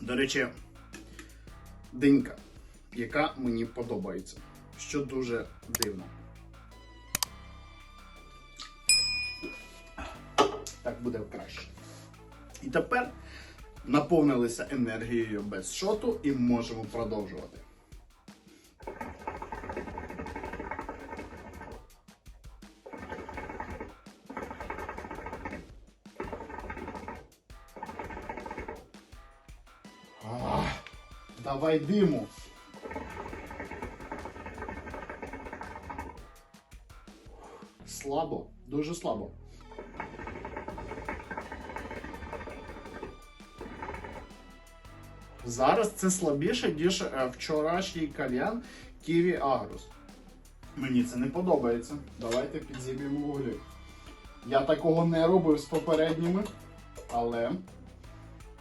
До речі, динька, яка мені подобається, що дуже дивно. Так буде краще. І тепер наповнилися енергією без шоту і можемо продовжувати. Давай диму. Слабо, дуже слабо. Зараз це слабіше, ніж е, вчорашній кальян Ківі Агрус. Мені це не подобається. Давайте підзіб'ємо вуглі. Я такого не робив з попередніми, але